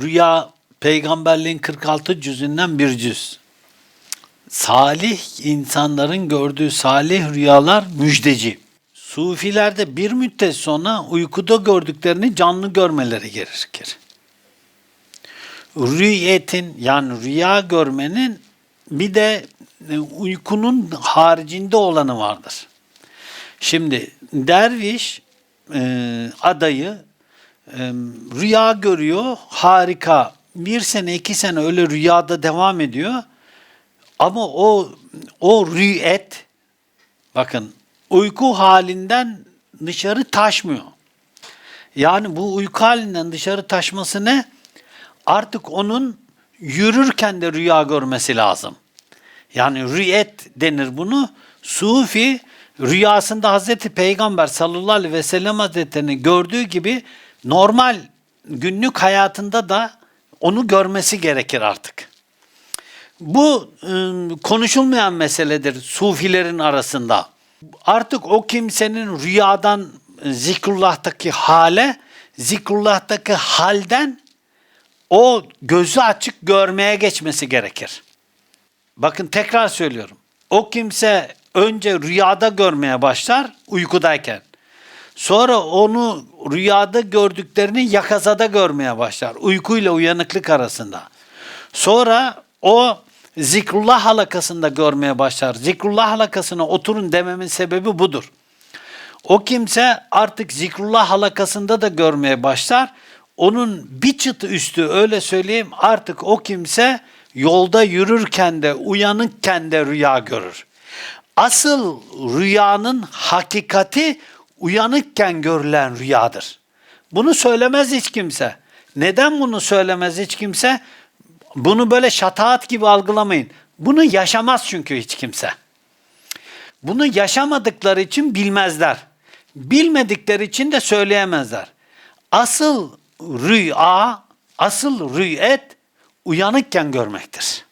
Rüya peygamberliğin 46 cüzünden bir cüz. Salih insanların gördüğü salih rüyalar müjdeci. Sufilerde bir müddet sonra uykuda gördüklerini canlı görmeleri gerekir. Rüyetin yani rüya görmenin bir de e, uykunun haricinde olanı vardır. Şimdi derviş e, adayı rüya görüyor, harika. Bir sene, iki sene öyle rüyada devam ediyor. Ama o o rüyet, bakın uyku halinden dışarı taşmıyor. Yani bu uyku halinden dışarı taşması ne? Artık onun yürürken de rüya görmesi lazım. Yani rüyet denir bunu. Sufi rüyasında Hazreti Peygamber sallallahu aleyhi ve sellem hazretlerini gördüğü gibi normal günlük hayatında da onu görmesi gerekir artık. Bu ıı, konuşulmayan meseledir sufilerin arasında. Artık o kimsenin rüyadan zikrullah'taki hale, zikrullah'taki halden o gözü açık görmeye geçmesi gerekir. Bakın tekrar söylüyorum. O kimse önce rüyada görmeye başlar uykudayken. Sonra onu rüyada gördüklerini yakazada görmeye başlar. Uykuyla uyanıklık arasında. Sonra o zikrullah halakasında görmeye başlar. Zikrullah halakasına oturun dememin sebebi budur. O kimse artık zikrullah halakasında da görmeye başlar. Onun bir çıt üstü öyle söyleyeyim artık o kimse yolda yürürken de uyanıkken de rüya görür. Asıl rüyanın hakikati uyanıkken görülen rüyadır. Bunu söylemez hiç kimse. Neden bunu söylemez hiç kimse? Bunu böyle şataat gibi algılamayın. Bunu yaşamaz çünkü hiç kimse. Bunu yaşamadıkları için bilmezler. Bilmedikleri için de söyleyemezler. Asıl rüya, asıl rüyet uyanıkken görmektir.